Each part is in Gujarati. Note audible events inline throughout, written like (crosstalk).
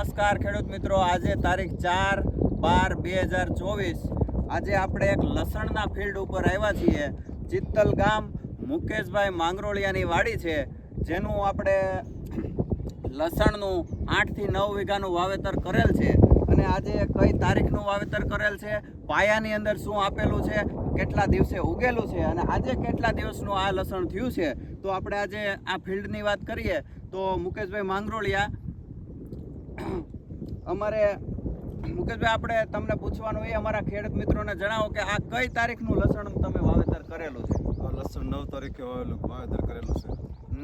નમસ્કાર ખેડૂત મિત્રો. આજે તારીખ ચાર બાર બે હજાર ચોવીસ. આજે આપણે એક લસણના ફિલ્ડ ઉપર આવ્યા છીએ. ચિત્તલ ગામ મુકેશભાઈ માંગરોળિયાની વાડી છે. જેનું આપણે લસણનું આઠથી નવ વીઘાનું વાવેતર કરેલ છે. અને આજે કઈ તારીખનું વાવેતર કરેલ છે? પાયાની અંદર શું આપેલું છે? કેટલા દિવસે ઉગેલું છે? અને આજે કેટલા દિવસનું આ લસણ થયું છે? તો આપણે આજે આ ફિલ્ડની વાત કરીએ. તો મુકેશભાઈ માંગરોળિયા (clears throat) અમારે મુકેશભાઈ આપણે તમને પૂછવાનું એ અમારા ખેડૂત મિત્રોને જણાવો કે આ કઈ તારીખનું લસણ તમે વાવેતર કરેલું છે? લસણ નવ તારીખે વાવેલું વાવેતર કરેલું છે.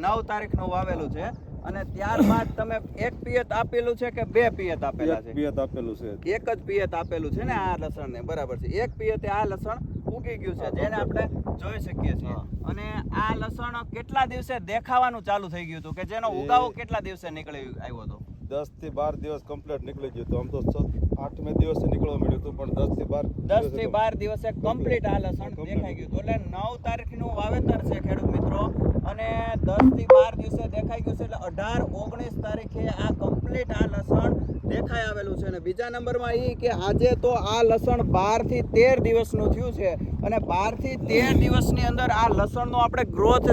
નવ તારીખનું વાવેલું છે અને ત્યારબાદ તમે એક પિયત આપેલું છે કે બે પિયત આપેલા છે? પિયત આપેલું છે. એક જ પિયત આપેલું છે ને આ લસણ ને બરાબર છે. એક પિયતે આ લસણ ઉગી ગયું છે જેને આપણે જોઈ શકીએ છીએ. અને આ લસણ કેટલા દિવસે દેખાવાનું ચાલુ થઈ ગયું હતું? કે જેનો ઉગાવો કેટલા દિવસે નીકળી આવ્યો હતો? દસથી બાર દિવસ કમ્પ્લીટ નીકળી ગયું હતું. આમ તો આઠમે દિવસે નીકળવા મળ્યું હતું પણ દસથી બાર દસથી બાર દિવસે કમ્પ્લીટ આ લસણ. દેખાઈ ગયું એટલે નવ તારીખનું વાવેતર છે ખેડૂત મિત્રો. અને દસથી બાર દિવસે દેખાઈ ગયું છે એટલે અઢાર ઓગણીસ તારીખે આ કમ્પ્લીટ આ લસણ દેખાઈ આવેલું છે. અને બીજા નંબરમાં એ કે આજે તો આ લસણ બારથી તેર દિવસનું થયું છે. અને બારથી તેર દિવસની અંદર આ લસણનો આપણે ગ્રોથ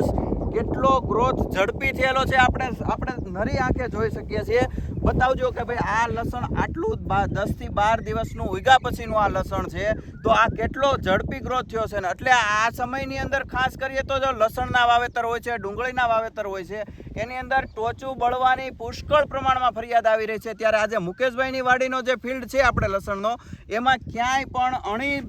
કેટલો ગ્રોથ ઝડપી થયેલો છે આપણે આપણે નરી આંખે જોઈ શકીએ છીએ. બતાવજો કે ભાઈ આ લસણ આટલું બા- દસથી બાર દિવસનું ઉગ્યા પછીનું આ લસણ છે. તો આ કેટલો ઝડપી ગ્રોથ થયો છે ને? એટલે આ સમયની અંદર ખાસ કરીએ તો જો લસણના વાવેતર હોય છે, ડુંગળીના વાવેતર હોય છે, એની અંદર ટોચું બળવાની પુષ્કળ પ્રમાણમાં ફરિયાદ આવી રહી છે. ત્યારે આજે મુકેશભાઈની વાડીનો જે ફિલ્ડ છે આપણે લસણનો, એમાં ક્યાંય પણ અણી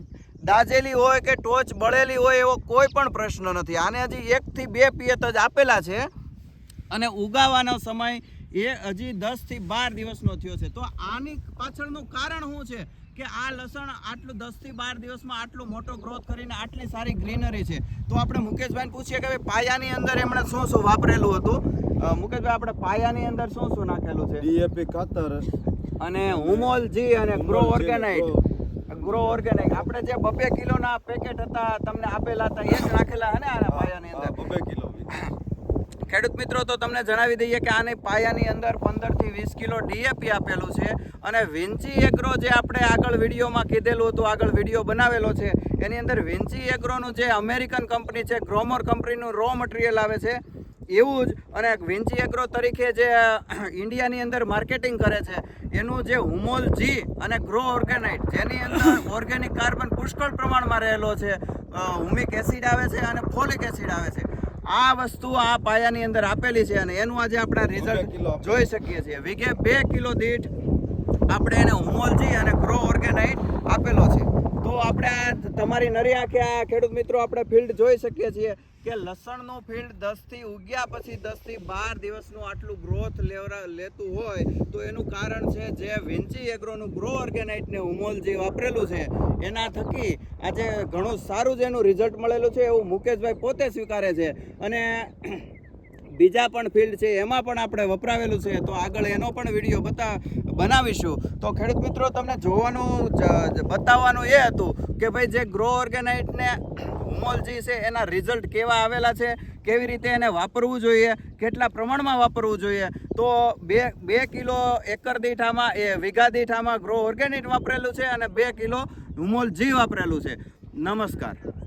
દાજેલી હોય કે ટોચ બળેલી હોય એવો કોઈ પણ પ્રશ્ન નથી. આને હજી એકથી બે પિયત જ આપેલા છે. અને ઉગાવાનો સમય એ હજી દસથી બાર દિવસનો થયો છે. તો આની પાછળનું કારણ શું છે કે આ લસણ આટલું દસથી બાર દિવસમાં આટલું મોટો ગ્રોથ કરીને આટલી સારી ગ્રીનરી છે? તો આપણે મુકેશભાઈને પૂછીએ કે ભાઈ પાયાની અંદર એમણે શું શું વાપરેલું હતું? મુકેશભાઈ આપણે પાયાની અંદર શું શું નાખેલું છે? ડીએપી ખાતર. અને હુમોલ જી અને ગ્રો ઓર્ગેનાઇટ ગ્રો ઓર્ગેનિક આપણે જે બબે કિલોના પેકેટ હતા તમને આપેલા હતા એ જ નાખેલા હે ને આના પાયાની અંદર? બબે કિલો ખેડૂત મિત્રો તો તમને જણાવી દઈએ કે આની પાયાની અંદર પંદરથી વીસ કિલો ડીએપી આપેલું છે અને વિન્ચી એગ્રો જે આપણે આગળ વિડીયોમાં કીધેલું હતું આગળ વીડિયો બનાવેલો છે એની અંદર વિન્ચી એગ્રોનું જે અમેરિકન કંપની છે ગ્રોમર કંપનીનું રો મટીરિયલ આવે છે એવું જ અને વિન્ચી એગ્રો તરીકે જે ઇન્ડિયાની અંદર માર્કેટિંગ કરે છે એનું જે હુમોલ જી અને ગ્રો ઓર્ગેનાઇટ જેની અંદર (laughs) ઓર્ગેનિક કાર્બન પુષ્કળ પ્રમાણમાં રહેલો છે હુમિક એસિડ આવે છે અને ફોલિક એસિડ આવે છે. આ વસ્તુ આ પાયાની અંદર આપેલી છે અને એનું આજે આપણે રિઝલ્ટ જોઈ શકીએ છીએ. વીઘે બે કિલો દીઠ આપણે એને હુમોલજી અને ગ્રો ઓર્ગેનાઇટ આપેલો છે. તો આપણે તમારી નરી આંખે આ ખેડૂત મિત્રો આપણે ફિલ્ડ જોઈ શકીએ છીએ. કે લસણનો ફિલ્ડ દસથી ઉગ્યા પછી દસથી બાર દિવસનું આટલું ગ્રોથ લેવરા લેતું હોય તો એનું કારણ છે જે વિન્ચી એગ્રોનું ગ્રો ઓર્ગેનાઇટને ને હુમોલજી વાપરેલું છે, એના થકી આજે ઘણું સારું જ એનું રિઝલ્ટ મળેલું છે એવું મુકેશભાઈ પોતે સ્વીકારે છે. અને બીજા પણ ફિલ્ડ છે એમાં પણ આપણે વપરાવેલું છે. તો આગળ એનો પણ વીડિયો બતા બનાવીશું. તો ખેડૂત મિત્રો, તમને જોવાનું, જ- જ- બતાવવાનું એ હતું કે ભાઈ જે ગ્રો ઓર્ગેનાઇટને હુમોલજી છે, એના રિઝલ્ટ કેવા આવેલા છે, કેવી રીતે એને વાપરવું જોઈએ, કેટલા પ્રમાણમાં વાપરવું જોઈએ. તો બે બે કિલો એકર દીઠામાં, એ વીઘા દીઠામાં ગ્રો ઓર્ગેનિક વાપરેલું છે અને બે કિલો હુમોલજી વાપરેલું છે. નમસ્કાર.